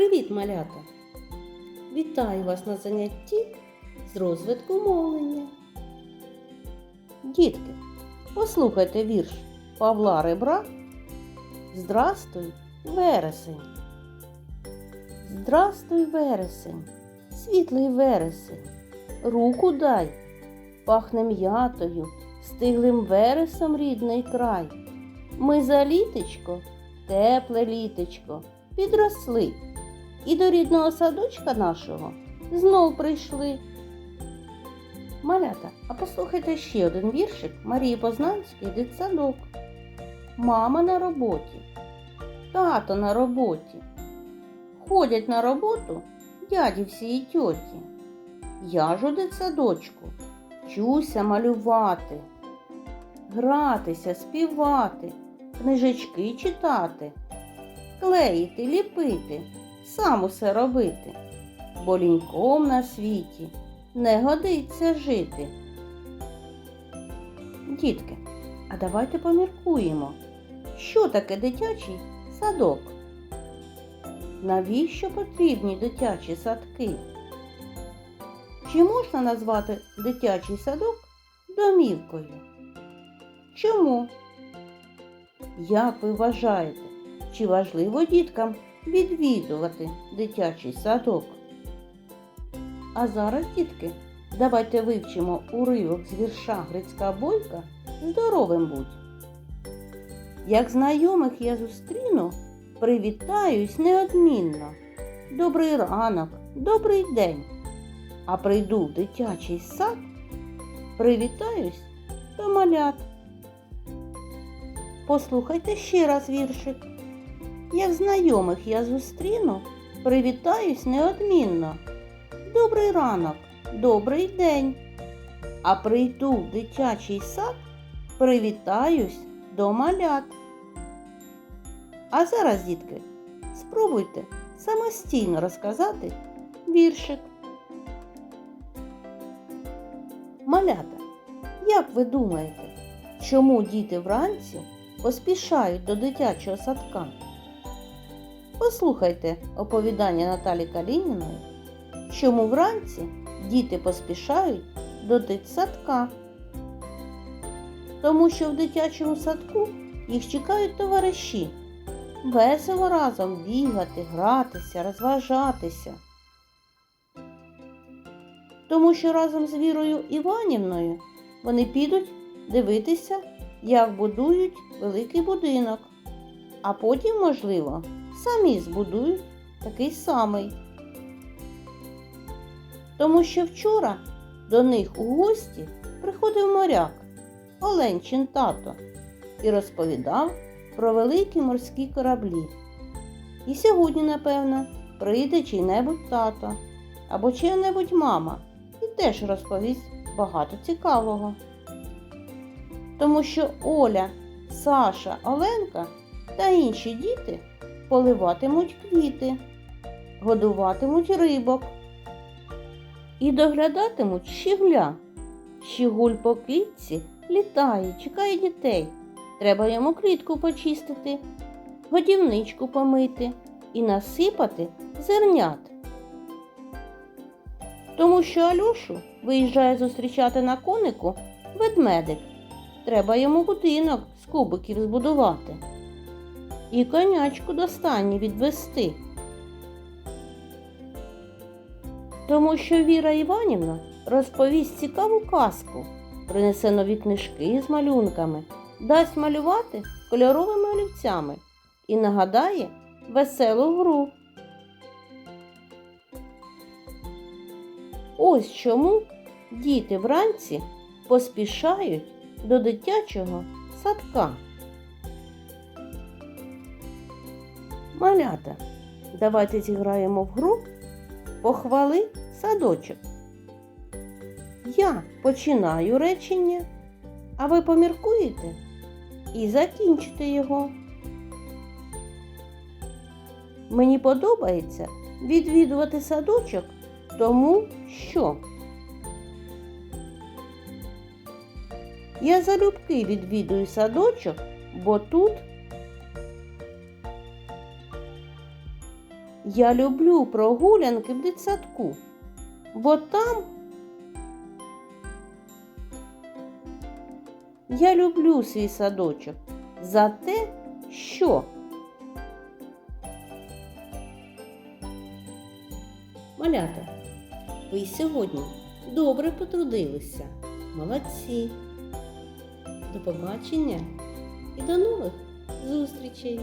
Привіт, малята! Вітаю вас на занятті з розвитку мовлення. Дітки, послухайте вірш Павла Ребра Здрастуй, вересень. Здрастуй, вересень, світлий вересень, руку дай, пахне м'ятою, стиглим вересом рідний край. Ми за літечко, тепле літечко, підросли і до рідного садочка нашого знов прийшли. Малята, а послухайте ще один віршик Марії Познанської дитсадок. Мама на роботі, тато на роботі. Ходять на роботу дяді всі і тьоті. Я ж у дитсадочку вчуся малювати, гратися, співати, книжечки читати, клеїти, ліпити, сам усе робити, бо ліньком на світі не годиться жити. Дітки, а давайте поміркуємо, що таке дитячий садок? Навіщо потрібні дитячі садки? Чи можна назвати дитячий садок домівкою? Чому? Як ви вважаєте, чи важливо діткам відвідувати дитячий садок? А зараз, дітки, давайте вивчимо уривок з вірша Грицька Бойка Здоровим будь. Як знайомих я зустріну, привітаюсь неодмінно. Добрий ранок, добрий день. А прийду в дитячий сад, привітаюсь до малят. Послухайте ще раз віршик. Як знайомих я зустріну, привітаюсь неодмінно. Добрий ранок, добрий день. А прийду в дитячий сад, привітаюсь до малят. А зараз, дітки, спробуйте самостійно розказати віршик. Малята, як ви думаєте, чому діти вранці поспішають до дитячого садка? Послухайте оповідання Наталі Калініної, чому вранці діти поспішають до дитсадка. Тому що в дитячому садку їх чекають товариші. Весело разом бігати, гратися, розважатися. Тому що разом з Вірою Іванівною вони підуть дивитися, як будують великий будинок, а потім, можливо, самі збудують такий самий. Тому що вчора до них у гості приходив моряк Оленчин тато і розповідав про великі морські кораблі. І сьогодні, напевно, прийде чий-небудь тато або чия-небудь мама і теж розповість багато цікавого. Тому що Оля, Саша, Оленка та інші діти поливатимуть квіти, годуватимуть рибок і доглядатимуть щігля. Щігуль по клітці літає, чекає дітей. Треба йому клітку почистити, годівничку помити і насипати зернят. Тому що Альошу виїжджає зустрічати на конику ведмедик. Треба йому будинок з кубиків збудувати. І конячку до стані відвести. Тому що Віра Іванівна розповість цікаву казку, принесе нові книжки з малюнками, дасть малювати кольоровими олівцями і нагадає веселу гру. Ось чому діти вранці поспішають до дитячого садка. Малята, давайте зіграємо в гру Похвали садочок. Я починаю речення, а ви поміркуєте і закінчите його. Мені подобається відвідувати садочок, тому що я залюбки відвідую садочок, бо тут Я люблю прогулянки в дитсадку, бо там я люблю свій садочок за те, що Малята, ви сьогодні добре потрудилися. Молодці. До побачення і до нових зустрічей!